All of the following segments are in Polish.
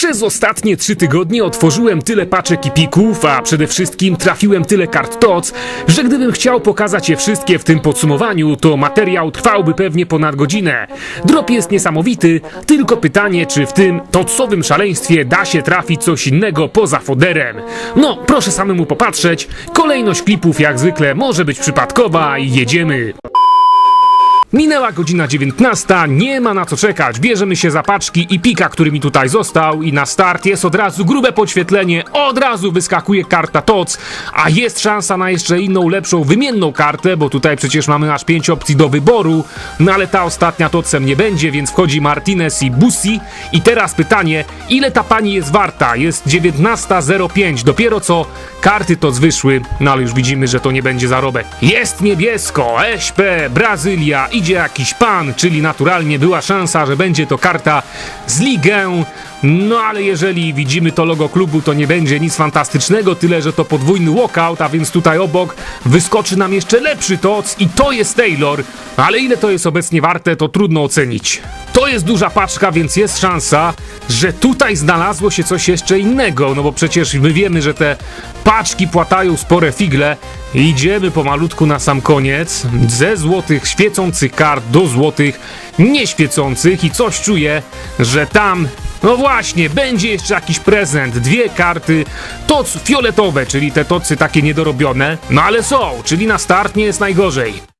Przez ostatnie trzy tygodnie otworzyłem tyle paczek i pików, a przede wszystkim trafiłem tyle kart TOC, że gdybym chciał pokazać je wszystkie w tym podsumowaniu, to materiał trwałby pewnie ponad godzinę. Drop jest niesamowity, tylko pytanie, czy w tym tocowym szaleństwie da się trafić coś innego poza foderem. No, proszę samemu popatrzeć, kolejność klipów jak zwykle może być przypadkowa i jedziemy. Minęła godzina 19, nie ma na co czekać. Bierzemy się za paczki i pika, który mi tutaj został i na start jest od razu grube podświetlenie, od razu wyskakuje karta TOC, a jest szansa na jeszcze inną, lepszą, wymienną kartę, bo tutaj przecież mamy aż 5 opcji do wyboru, no ale ta ostatnia TOCem nie będzie, więc wchodzi Martinez i Bussi i teraz pytanie, ile ta pani jest warta? Jest 19.05, dopiero co karty TOC wyszły, no ale już widzimy, że to nie będzie zarobek. Jest niebiesko, SP, Brazylia, idzie jakiś pan, czyli naturalnie była szansa, że będzie to karta z ligę. No ale jeżeli widzimy to logo klubu, to nie będzie nic fantastycznego, tyle że to podwójny walkout, a więc tutaj obok wyskoczy nam jeszcze lepszy toc i to jest Taylor. Ale ile to jest obecnie warte, to trudno ocenić. To jest duża paczka, więc jest szansa, że tutaj znalazło się coś jeszcze innego, no bo przecież my wiemy, że te paczki płatają spore figle. Idziemy pomalutku na sam koniec, ze złotych świecących kart do złotych nieświecących i coś czuję, że tam no właśnie, będzie jeszcze jakiś prezent. Dwie karty toc fioletowe, czyli te tocy takie niedorobione. No ale są, czyli na start nie jest najgorzej.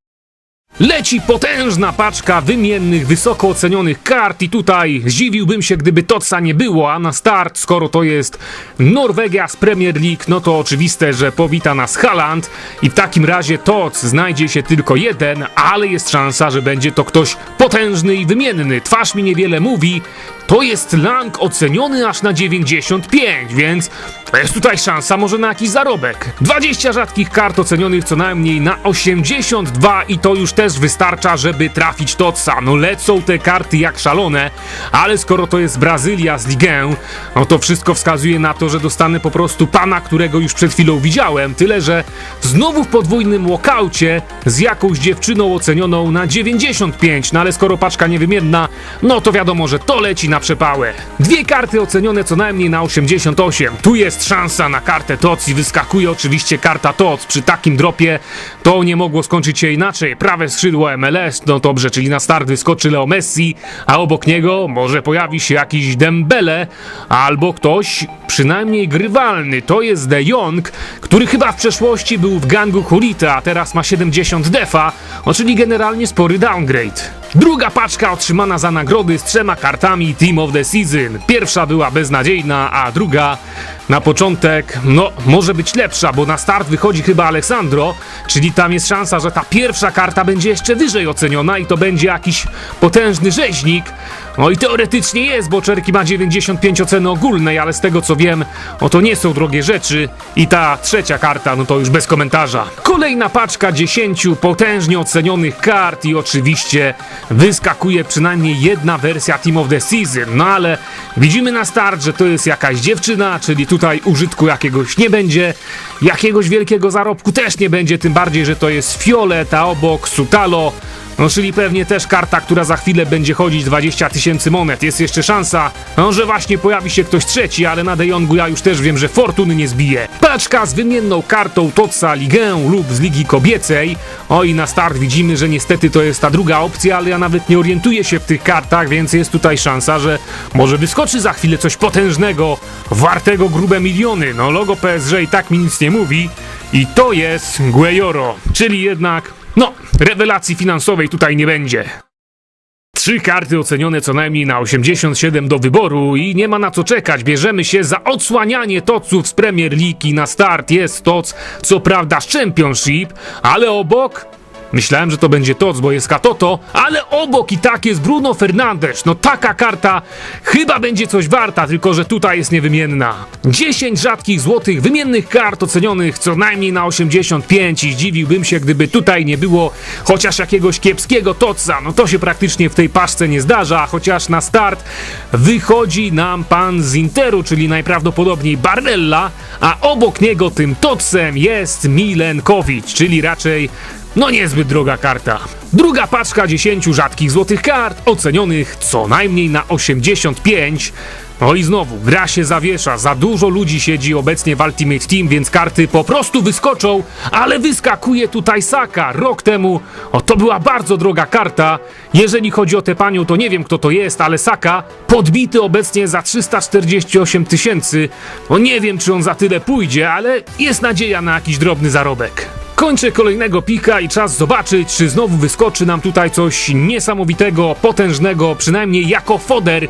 Leci potężna paczka wymiennych, wysoko ocenionych kart i tutaj zdziwiłbym się, gdyby Toca nie było, a na start, skoro to jest Norwegia z Premier League, no to oczywiste, że powita nas Haaland i w takim razie Toc znajdzie się tylko jeden, ale jest szansa, że będzie to ktoś potężny i wymienny. Twarz mi niewiele mówi, to jest Lang oceniony aż na 95, więc jest tutaj szansa może na jakiś zarobek. 20 rzadkich kart ocenionych co najmniej na 82 i to już też wystarcza, żeby trafić Totsa. No lecą te karty jak szalone, ale skoro to jest Brazylia z Ligę, no to wszystko wskazuje na to, że dostanę po prostu pana, którego już przed chwilą widziałem. Tyle, że znowu w podwójnym walkaucie z jakąś dziewczyną ocenioną na 95, no ale skoro paczka niewymienna, no to wiadomo, że to leci na przepałę. Dwie karty ocenione co najmniej na 88. Tu jest szansa na kartę TOC i wyskakuje oczywiście karta TOC. Przy takim dropie to nie mogło skończyć się inaczej. Prawe skrzydło MLS, no dobrze, czyli na start wyskoczy Leo Messi, a obok niego może pojawi się jakiś Dembele albo ktoś przynajmniej grywalny. To jest De Jong, który chyba w przeszłości był w gangu Hulita, a teraz ma 70 defa, o czyli generalnie spory downgrade. Druga paczka otrzymana za nagrody z trzema kartami Team of the Season. Pierwsza była beznadziejna, a druga na początek, no, może być lepsza, bo na start wychodzi chyba Alessandro, czyli tam jest szansa, że ta pierwsza karta będzie jeszcze wyżej oceniona i to będzie jakiś potężny rzeźnik. No i teoretycznie jest, bo Czerki ma 95 oceny ogólnej, ale z tego co wiem, o to nie są drogie rzeczy. I ta trzecia karta, no to już bez komentarza. Kolejna paczka 10 potężnie ocenionych kart i oczywiście wyskakuje przynajmniej jedna wersja Team of the Season. No ale widzimy na start, że to jest jakaś dziewczyna, czyli tutaj użytku jakiegoś nie będzie, jakiegoś wielkiego zarobku też nie będzie, tym bardziej, że to jest Fiolet, obok Sutalo. No, czyli pewnie też karta, która za chwilę będzie chodzić 20 tysięcy monet. Jest jeszcze szansa, no, że właśnie pojawi się ktoś trzeci, ale na De Jongu ja już też wiem, że fortuny nie zbije. Paczka z wymienną kartą Totsa Ligę lub z Ligi Kobiecej. Oj, na start widzimy, że niestety to jest ta druga opcja, ale ja nawet nie orientuję się w tych kartach, więc jest tutaj szansa, że może wyskoczy za chwilę coś potężnego, wartego grube miliony. No, logo PSG i tak mi nic nie mówi. I to jest Guejoro, czyli jednak no, rewelacji finansowej tutaj nie będzie. Trzy karty ocenione co najmniej na 87 do wyboru i nie ma na co czekać. Bierzemy się za odsłanianie toców z Premier League na start jest toc, co prawda z Championship, ale obok Myślałem, że to będzie Toc, bo jest Katoto, ale obok i tak jest Bruno Fernandes. No taka karta chyba będzie coś warta, tylko że tutaj jest niewymienna. 10 rzadkich złotych wymiennych kart ocenionych co najmniej na 85 i zdziwiłbym się, gdyby tutaj nie było chociaż jakiegoś kiepskiego Toca. No to się praktycznie w tej paszce nie zdarza, chociaż na start wychodzi nam pan z Interu, czyli najprawdopodobniej Barella, a obok niego tym Tocem jest Milenkowicz, czyli raczej no niezbyt droga karta. Druga paczka 10 rzadkich złotych kart, ocenionych co najmniej na 85. No i znowu, gra się zawiesza, za dużo ludzi siedzi obecnie w Ultimate Team, więc karty po prostu wyskoczą, ale wyskakuje tutaj Saka. Rok temu, o to była bardzo droga karta. Jeżeli chodzi o tę panią, to nie wiem kto to jest, ale Saka podbity obecnie za 348 tysięcy. No nie wiem czy on za tyle pójdzie, ale jest nadzieja na jakiś drobny zarobek. Kończę kolejnego pika i czas zobaczyć, czy znowu wyskoczy nam tutaj coś niesamowitego, potężnego, przynajmniej jako foder.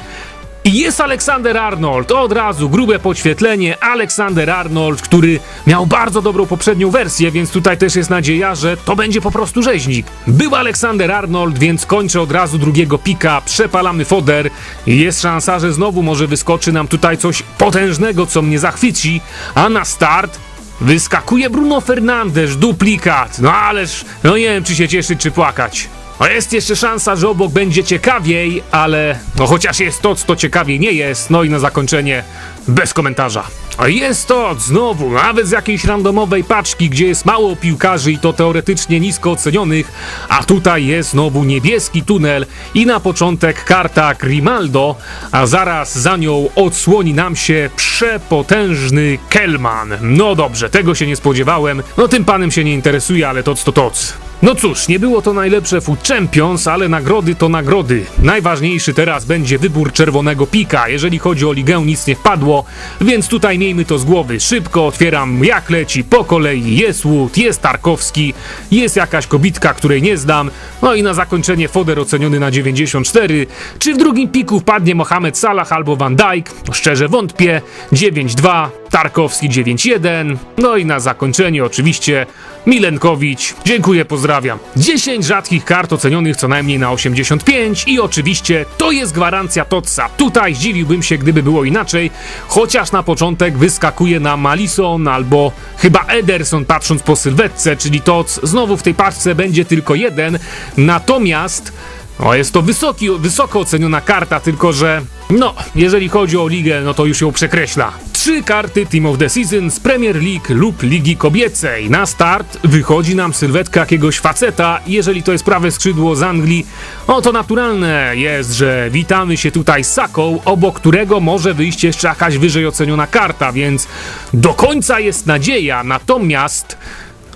I jest Aleksander Arnold, od razu grube podświetlenie, Aleksander Arnold, który miał bardzo dobrą poprzednią wersję, więc tutaj też jest nadzieja, że to będzie po prostu rzeźnik. Był Aleksander Arnold, więc kończę od razu drugiego pika, przepalamy foder. Jest szansa, że znowu może wyskoczy nam tutaj coś potężnego, co mnie zachwyci, a na start Wyskakuje Bruno Fernandes, duplikat. No ależ, no nie wiem czy się cieszyć, czy płakać. A jest jeszcze szansa, że obok będzie ciekawiej, ale no chociaż jest to, to ciekawiej nie jest. No i na zakończenie bez komentarza. A jest to znowu, nawet z jakiejś randomowej paczki, gdzie jest mało piłkarzy i to teoretycznie nisko ocenionych, a tutaj jest znowu niebieski tunel i na początek karta Grimaldo, a zaraz za nią odsłoni nam się przepotężny Kelman. No dobrze, tego się nie spodziewałem, no tym panem się nie interesuje, ale toc to toc. No cóż, nie było to najlepsze Food Champions, ale nagrody to nagrody. Najważniejszy teraz będzie wybór czerwonego pika. Jeżeli chodzi o ligę, nic nie wpadło, więc tutaj miejmy to z głowy. Szybko otwieram jak leci po kolei. Jest Wood, jest Tarkowski, jest jakaś kobitka, której nie znam. No i na zakończenie foder oceniony na 94. Czy w drugim piku wpadnie Mohamed Salah albo Van Dijk? Szczerze wątpię. 9-2, Tarkowski 9-1. No i na zakończenie oczywiście Milenkowicz. Dziękuję, pozdrawiam. 10 rzadkich kart ocenionych co najmniej na 85 i oczywiście to jest gwarancja Totsa. Tutaj zdziwiłbym się, gdyby było inaczej, chociaż na początek wyskakuje na Malison albo chyba Ederson patrząc po sylwetce, czyli Tots znowu w tej paczce będzie tylko jeden, natomiast o, jest to wysoki, wysoko oceniona karta, tylko że no, jeżeli chodzi o ligę, no to już ją przekreśla. Trzy karty Team of the Season z Premier League lub Ligi Kobiecej. Na start wychodzi nam sylwetka jakiegoś faceta. Jeżeli to jest prawe skrzydło z Anglii, no to naturalne jest, że witamy się tutaj z Saką, obok którego może wyjść jeszcze jakaś wyżej oceniona karta, więc do końca jest nadzieja. Natomiast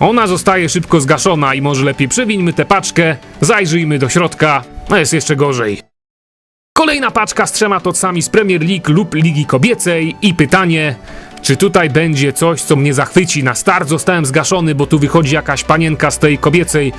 ona zostaje szybko zgaszona i może lepiej przewińmy tę paczkę, zajrzyjmy do środka, no jest jeszcze gorzej. Kolejna paczka z trzema tocami z Premier League lub Ligi Kobiecej i pytanie, czy tutaj będzie coś, co mnie zachwyci. Na start zostałem zgaszony, bo tu wychodzi jakaś panienka z tej kobiecej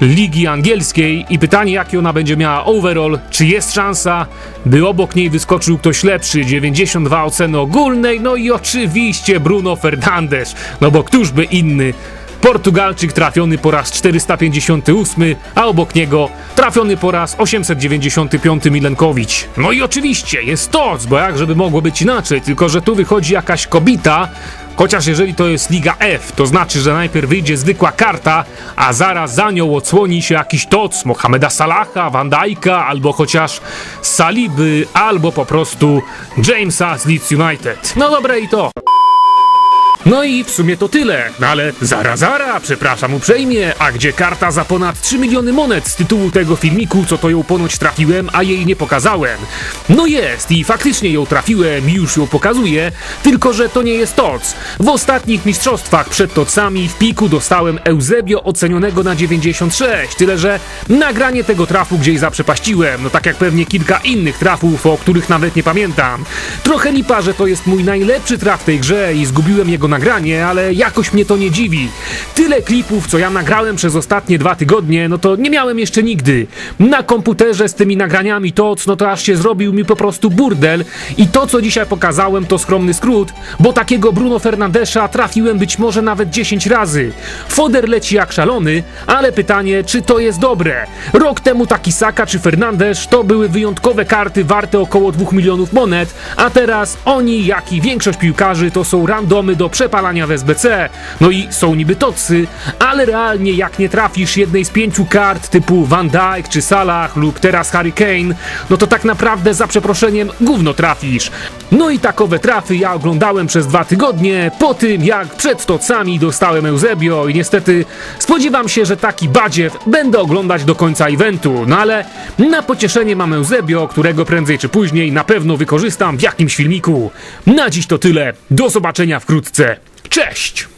Ligi Angielskiej i pytanie, jaki ona będzie miała overall, czy jest szansa, by obok niej wyskoczył ktoś lepszy, 92 oceny ogólnej, no i oczywiście Bruno Fernandes, no bo któż by inny. Portugalczyk trafiony po raz 458, a obok niego trafiony po raz 895 Milenkowicz. No i oczywiście jest to, bo jak żeby mogło być inaczej, tylko że tu wychodzi jakaś kobita, Chociaż jeżeli to jest Liga F, to znaczy, że najpierw wyjdzie zwykła karta, a zaraz za nią odsłoni się jakiś toc Mohameda Salaha, Van Dijk'a, albo chociaż Saliby, albo po prostu Jamesa z Leeds United. No dobre i to. No i w sumie to tyle, no ale zara zara, przepraszam uprzejmie, a gdzie karta za ponad 3 miliony monet z tytułu tego filmiku, co to ją ponoć trafiłem, a jej nie pokazałem? No jest i faktycznie ją trafiłem już ją pokazuję, tylko że to nie jest TOC. W ostatnich mistrzostwach przed TOCami w piku dostałem Eusebio ocenionego na 96, tyle że nagranie tego trafu gdzieś zaprzepaściłem, no tak jak pewnie kilka innych trafów, o których nawet nie pamiętam. Trochę lipa, że to jest mój najlepszy traf w tej grze i zgubiłem jego nagranie, ale jakoś mnie to nie dziwi. Tyle klipów, co ja nagrałem przez ostatnie dwa tygodnie, no to nie miałem jeszcze nigdy. Na komputerze z tymi nagraniami to, no to aż się zrobił mi po prostu burdel i to, co dzisiaj pokazałem, to skromny skrót, bo takiego Bruno Fernandesza trafiłem być może nawet 10 razy. Foder leci jak szalony, ale pytanie, czy to jest dobre? Rok temu taki Saka czy Fernandes to były wyjątkowe karty warte około 2 milionów monet, a teraz oni, jak i większość piłkarzy, to są randomy do przepalania w SBC. No i są niby tocy, ale realnie jak nie trafisz jednej z pięciu kart typu Van Dijk czy Salah lub teraz Harry Kane, no to tak naprawdę za przeproszeniem gówno trafisz. No i takowe trafy ja oglądałem przez dwa tygodnie, po tym jak przed tocami dostałem Eusebio i niestety spodziewam się, że taki badziew będę oglądać do końca eventu, no ale na pocieszenie mam Eusebio, którego prędzej czy później na pewno wykorzystam w jakimś filmiku. Na dziś to tyle, do zobaczenia wkrótce, cześć!